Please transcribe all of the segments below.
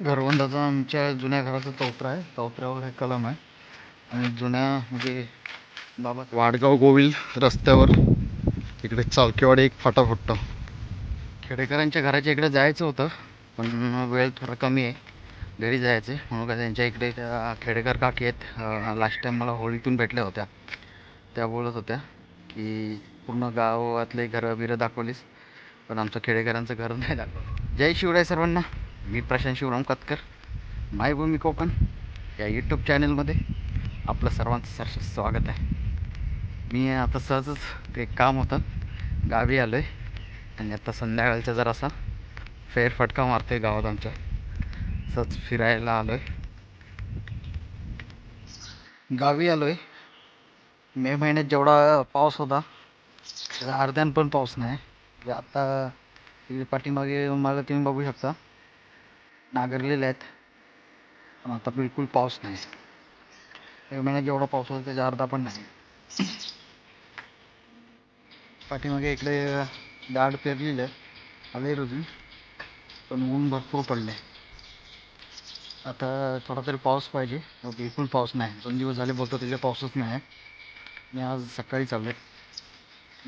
घरवंदाचा आमच्या जुन्या घराचा चौथरा आहे. चौथऱ्यावर हे कलम आहे. आणि जुन्या म्हणजे बाबा वाडगाव गोविल रस्त्यावर इकडे चालकेवाडी एक फाटा फुटतो खेडेकरांच्या घराच्या इकडे जायचं होतं पण वेळ थोडा कमी आहे. घरी जायचे म्हणून का त्यांच्या इकडे त्या खेडेकर काकी आहेत. लास्ट टाईम मला होळीतून भेटल्या होत्या. त्या बोलत होत्या की पूर्ण गावातले घरं बिरं दाखवलीस पण आमचं खेडेकरांचं घर नाही दाखवलं जय शिवराय सर्वांना. मी प्रशांत शिवराम कतकर मायभूमी कोकण या यूट्यूब चॅनलमध्ये आपलं सर्वांचं सरस स्वागत आहे. मी आता सहजच ते काम होतं गावी आलो आहे आणि आता संध्याकाळचा जरासा फेरफटका मारतो आहे गावात आमच्या. सहज फिरायला आलो आहे गावी आलो आहे मे महिन्यात जेवढा पाऊस होता त्याचा अर्ध्यान पण पाऊस नाही. म्हणजे आता पाठीमागे मला तुम्ही बघू शकता. नांगरलेले आहेत. पण आता बिलकुल पाऊस नाही. मे महिन्यात जेवढा पाऊस होता त्याच्या अर्धा पण नाही. पाठीमागे इकडे दाड पेरलेलं आहे. आले रोजून. पण ऊन भरपूर पडले आता थोडा तरी पाऊस पाहिजे. हो, बिलकुल पाऊस नाही. दोन दिवस झाले बोलतो तिथे पाऊसच नाही मी आज सकाळी चाललोय.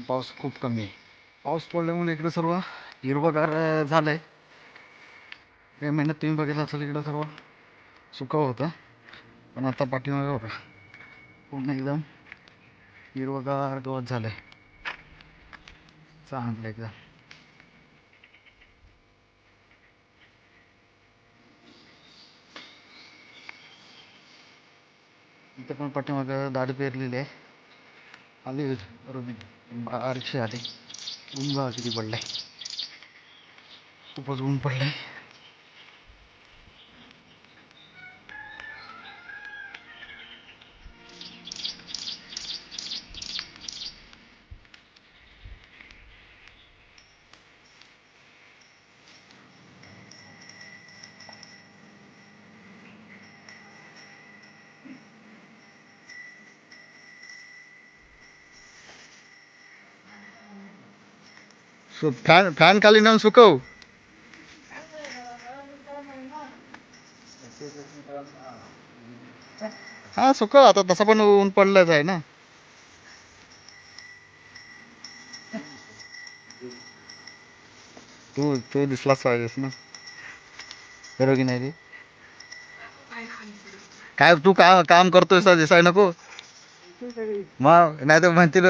पाऊस खूप कमी आहे. पाऊस पडल्यामुळे इकडं सर्व हिरवगार झालं झालंय. काही महिन्यात तुम्ही बघितलं असेल इकडं सर्व. सुकं होतं. पण आता पाठीमागे बघा. पूर्ण एकदम हिरवगार गवत झालंय. चांगलं एकदम. इथं पण पाठीमागं दाढ पेरलेली आहे. आली रुबी बारीकशी आली. ऊन बघा किती पडलंय. खूपच ऊन पडलंय. सो फॅन फॅन खाली नेऊन सुकव. हा सुकव. आता तसं पण ऊन पडलंच आहे ना. तू तू दिसलाच पाहिजेस ना. बरोबर की नाही रे. काय तू का काम करतोय दिसाय नको. मग नाही तर म्हणतील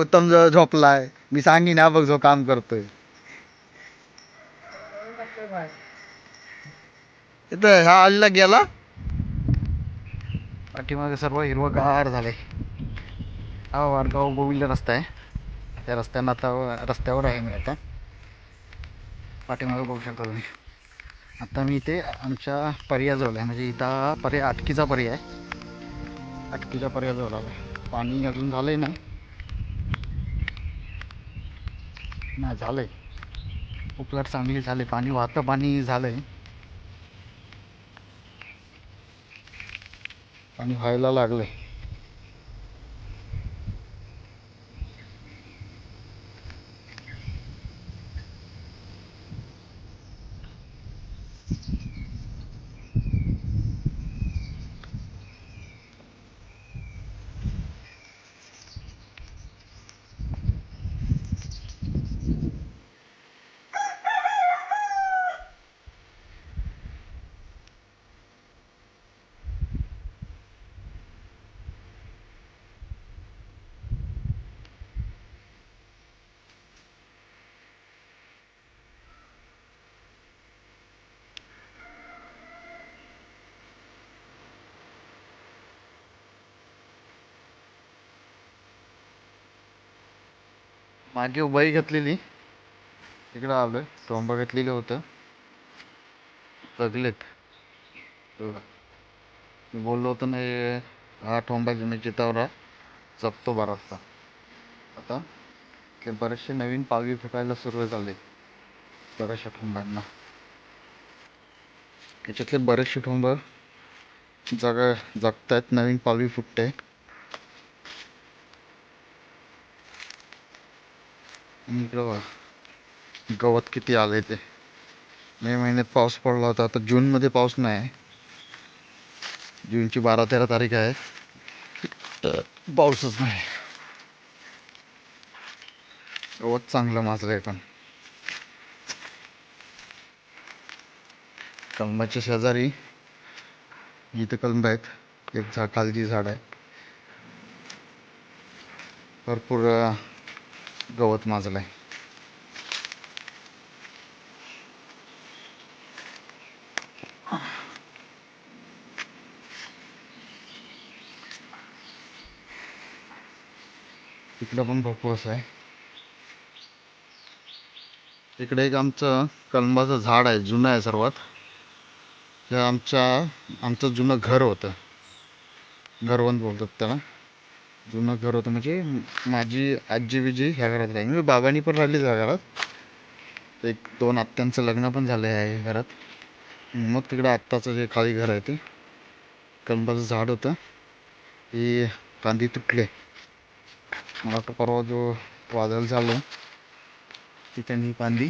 उत्तम झोपलाय. मी सांगीन हा बघ जो काम करतोय. इथं हा आलीला गेला. पाठीमागे सर्व हिरवगार झाले हा वारगाव गोविंद रस्ता आहे. त्या रस्त्यानं आता रस्त्यावर आहे मी आता. पाठीमागे बघू शकता तुम्ही. आता मी इथे आमच्या पर्याजवळ आहे. म्हणजे इथं पर्याय अटकीचा पर्याय आहे. अटकीच्या पर्याजवळ आला पाणी अजून झालंय ना? नाही झालंय. उपलाट चांगली झाले पाणी वाहतं पाणी झालंय. पाणी व्हायला लागलंय. मागे उभाई घेतलेली. तिकडं आलोय. टोंबा घेतलेलं होतं. जगलेत मी बोललो होतो ना हा टोंबा मी चितावरा जपतो बराचसा आता ते बरेचसे नवीन पालवी फेकायला सुरू झाले. बऱ्याचशा ठोंबांना. त्याच्यातले बरेचसे ठोंब जगत आहेत नवीन पालवी फुटते आणि इकडं बघा. गवत किती आलंय ते. मे महिन्यात पाऊस पडला होता आता जूनमध्ये पाऊस नाही. आहे जूनची बारा तेरा तारीख आहे. तर पाऊसच नाही. गवत चांगलं माजलं आहे पण. कलमाच्या शेजारी इथं कलम आहेत. एक झाड खालची झाड आहे. भरपूर गवत माजलं आहे तिकडं पण भरपूर असं आहे. इकडे एक आमचं कलंबाचं झाड आहे जुनं आहे सर्वात. हे आमच्या आमचं जुनं घर होतं. घरवंत बोलतात त्याला. जुनं घर होतं म्हणजे माझी आजी बिजी ह्या घरात राहिली. म्हणजे बाबांनी पण राहिली त्या घरात. एक दोन आत्यांचं लग्न पण झालं आहे घरात. मग तिकडे आत्ताचं जे खाली घर आहे ते कंबाचं झाड होतं. ही कांदी तुटले. मला वाटतं परवा जो वादळ झालं ती त्यांनी कांदी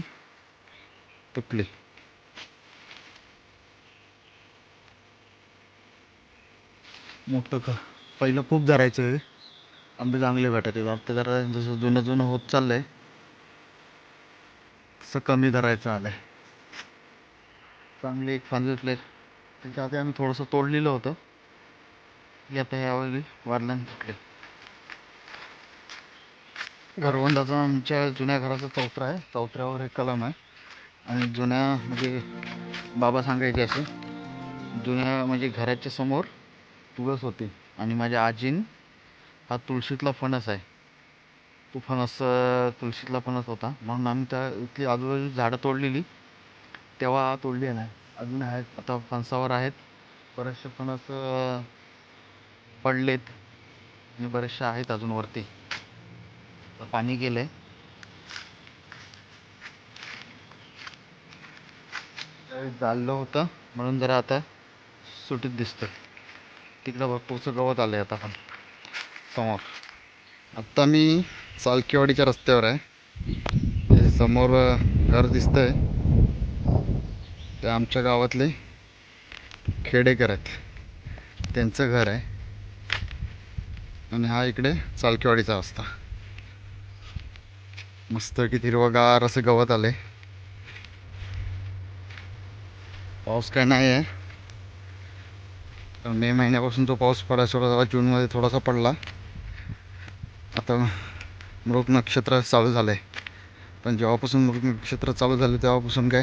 तुटली. मोठं का पहिलं खूप धरायचं आंबे चांगले भेटायचे आता जरा जसं जुनं जुनं होत चाललंय तसं कमी धरायचं आलंय. चांगले एक फांदी प्लेट त्याच्या आधी आम्ही थोडंसं तोडलेलं होतं. की आता यावेळी वाढल्याने तुटले घरवंदाचा आमच्या जुन्या घराचा चौथरा आहे. चौथऱ्यावर एक कलम आहे. आणि जुन्या म्हणजे बाबा सांगायचे असे जुन्या म्हणजे घराच्या समोर तुळस होती. आणि माझ्या आजीन हा तुळशीतला फणस आहे. तो फणस तुळशीतला फणस होता. म्हणून आम्ही त्या इथली आजूबाजू झाडं तोडलेली. तेव्हा तोडली नाही अजून आहेत आता फणसावर आहेत. बरेचसे फणस पडलेत. आणि बरेचसे आहेत अजून वरती. पाणी गेलं आहे जाळलं होतं. म्हणून जरा आता सुटीत दिसतं तिकडं भरपूरचं गवत आहे आता पण. समोर. आत्ता मी चालकीवाडीच्या रस्त्यावर आहे. समोर घर घर दिसतंय. ते आमच्या गावातले खेडेकर आहेत. त्यांचं घर आहे. आणि हा इकडे चालकीवाडीचा रस्ता. मस्त किती हिरवगार असं गवत आले पाऊस काय नाही आहे. पण मे महिन्यापासून तो पाऊस पडायला सुरू झाला. जूनमध्ये थोडासा पडला. आता मृग नक्षत्र चालू झालं आहे पण जेव्हापासून मृग नक्षत्र चालू झालं तेव्हापासून काय?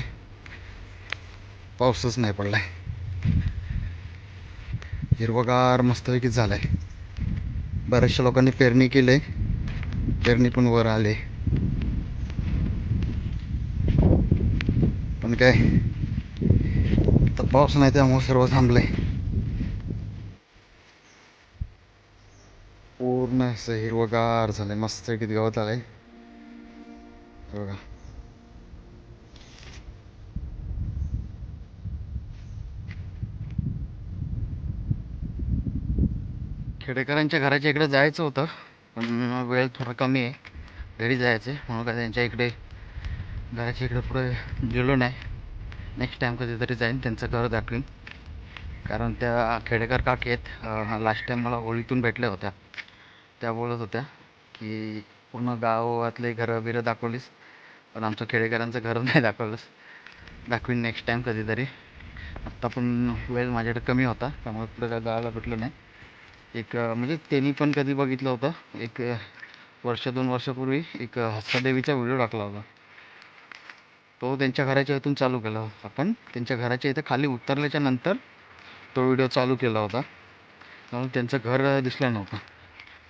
पाऊसच नाही पडलाय. हिरवगार मस्तपैकी आहे बऱ्याचशा लोकांनी पेरणी केली पेरणी पण वर आले पण काय? तर पाऊस नाही त्यामुळे सर्व थांबलंय. पूर्ण असं हिरवगार झालंय. मस्त किती गवत आलंय. हे बघा. खेडेकरांच्या घराच्या इकडे जायचं होतं पण वेळ थोडा कमी आहे. घरी जायचं आहे म्हणून काय त्यांच्या इकडे घराच्या इकडे पुढे गेलो नाही. नेक्स्ट टाईम कधीतरी जाईन त्यांचं घर दाखवीन. कारण त्या खेडेकर काकी आहेत लास्ट टाईम मला होळीतून भेटल्या होत्या. त्या बोलत होत्या की पूर्ण गावातले घरं बिरं दाखवलीस पण आमचं खेडेकरांचं घर नाही दाखवलंस. दाखवीन नेक्स्ट टाईम कधीतरी. आत्ता पण वेळ माझ्याकडे कमी होता त्यामुळे कुठं काय जायला भेटलं नाही. एक म्हणजे त्यांनी पण कधी बघितलं होतं एक वर्ष दोन वर्षापूर्वी एक हस्तादेवीचा व्हिडिओ टाकला होता. तो त्यांच्या घराच्या इथून चालू केला होता पण त्यांच्या घराच्या इथं खाली उतरल्याच्या नंतर तो व्हिडिओ चालू केला होता. त्यामुळे त्यांचं घर दिसलं नव्हतं.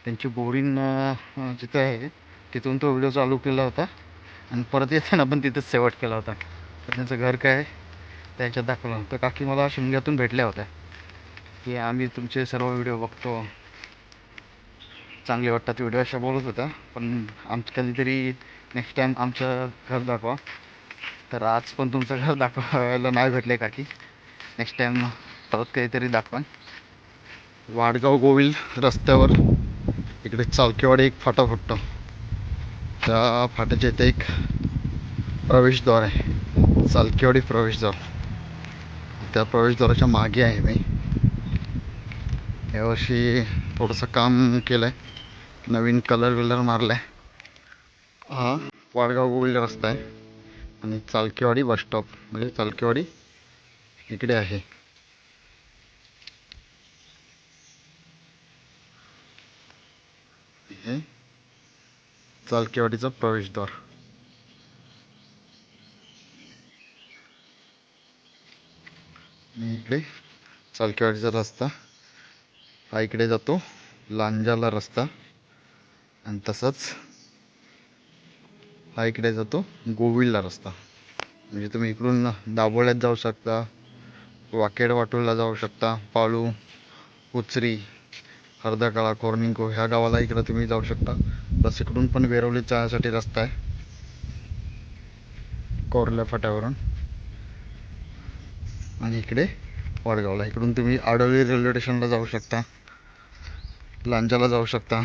त्यांची बोरिंग जिथे जिथं आहे तिथून तो व्हिडिओ चालू केला होता. आणि परत येताना पण तिथंच शेवट केला होता. तर त्यांचं घर काय आहे त्याच्यात दाखवलं होतं. काकी मला शिमग्यातून भेटल्या होत्या. की आम्ही तुमचे सर्व व्हिडिओ बघतो. चांगले वाटतात व्हिडिओ अशा बोलत होत्या. पण आमचं कधीतरी नेक्स्ट टाईम आमचं घर दाखवा. तर आज पण तुमचं घर दाखवायला नाही भेटले काकी. नेक्स्ट टाईम परत काहीतरी दाखवा वाडगाव गोविल रस्त्यावर. इकडे चालकेवाडी एक फाटा फुटतो. त्या फाट्याच्या इथे एक प्रवेशद्वार आहे. चालकेवाडी प्रवेशद्वार. त्या प्रवेशद्वाराच्या मागे आहे मी. यावर्षी थोडंसं काम केलं आहे नवीन कलर विलर मारला आहे हा? वाडगाव गोविल रस्ता आहे. आणि चालकेवाडी बस स्टॉप म्हणजे चालकेवाडी इकडे आहे हे चालकेवाडीचा प्रवेशद्वार. इकडे चालकेवाडीचा रस्ता हा इकडे जातो लांजाला रस्ता आणि तसंच हा इकडे जातो गोविलला रस्ता. म्हणजे तुम्ही इकडून दाभोळ्यात जाऊ शकता वाकेड वाटोलला जाऊ शकता पाळू उचरी हरदाकाळा कोर्निंको ह्या गावाला इकडं तुम्ही जाऊ शकता. प्लस इकडून पण वेरवली जाण्यासाठी रस्ता आहे. कोरल्या फाट्यावरून. आणि इकडे वडगावला. इकडून तुम्ही आडवली रेल्वे स्टेशनला जाऊ शकता. लांजाला जाऊ शकता.